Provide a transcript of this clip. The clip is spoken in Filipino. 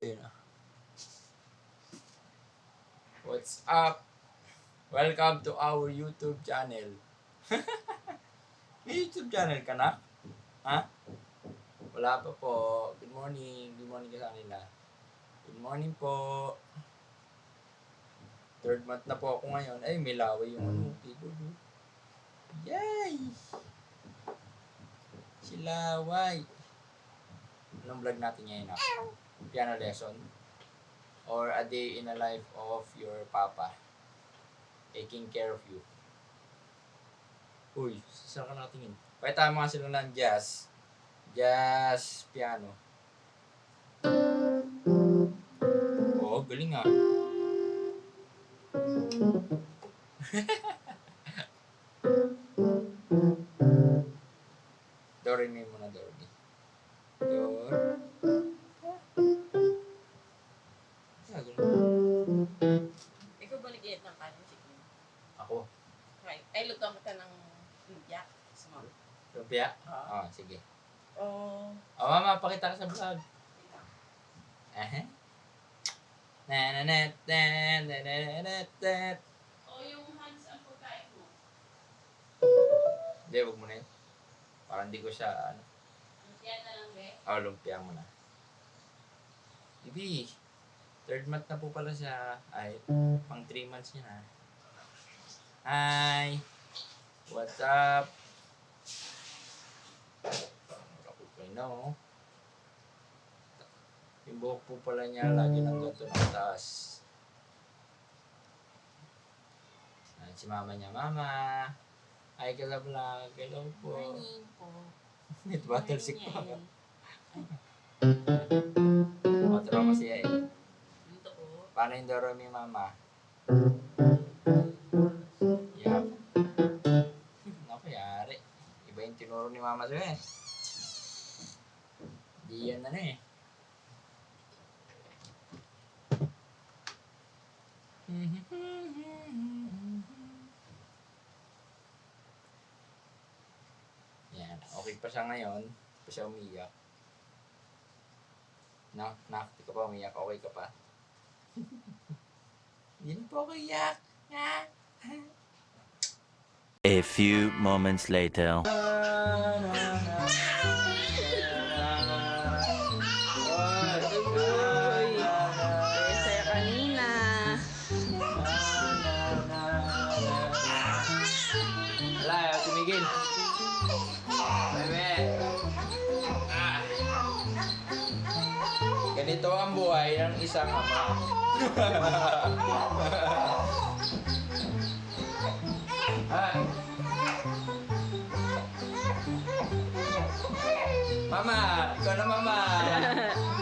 Na. What's up? Welcome to our YouTube channel. May YouTube channel ka na? Ha? Wala pa po. Good morning. Good morning ka sa kanila. Good morning po. Third month na po ako ngayon. Ay, may laway yung ano. Pidudu. Yay! Si Laway. Anong vlog natin ngayon? ah? Piano lesson or a day in the life of your papa taking care of you. Uy, saan ka nakatingin? Mo nga sila ng jazz. Jazz piano. Oo, galing ah. Do, mi muna, do, re, Gago. Ikaw ba nag-iit ng kanin chicken? Ako. Right. Ay, lutuan kita ng lumpia. Small. Lumpia? Oo. Uh, oh, sige. Oh. oh, mama, pakita ka sa vlog. Eh? Na na na na na na na na Oh, yung hands ang pagkain mo. Hindi, wag mo na yun. Parang hindi ko siya, ano. Lumpia na lang, be? Oo, oh, lumpia mo na. Bibi third month na po pala siya. Ay, pang 3 months niya na. Hi! What's up? Ako pa na, oh. Yung buhok po pala niya, lagi nang ganito ng taas. Ayan, si mama niya, mama. Hi ka sa vlog. Hello po. Morning po. Net battle sick pa. Morning. O, tara masaya eh. Paano yung doro mi mama? Yup. Naku, yari. Iba yung tinuro ni mama sa'yo eh. Di yan na na eh. Yan. Okay pa siya ngayon. Hindi pa siya umiyak. Na, na, di ka pa umiyak. Okay ka pa. Hindi na po ako iyak. A few moments later. Saya kanina. Wala, ayaw tumigil. Bebe. Ah. Ganito ang buhay ng isang ama. Ay. Mama, ikaw na mama.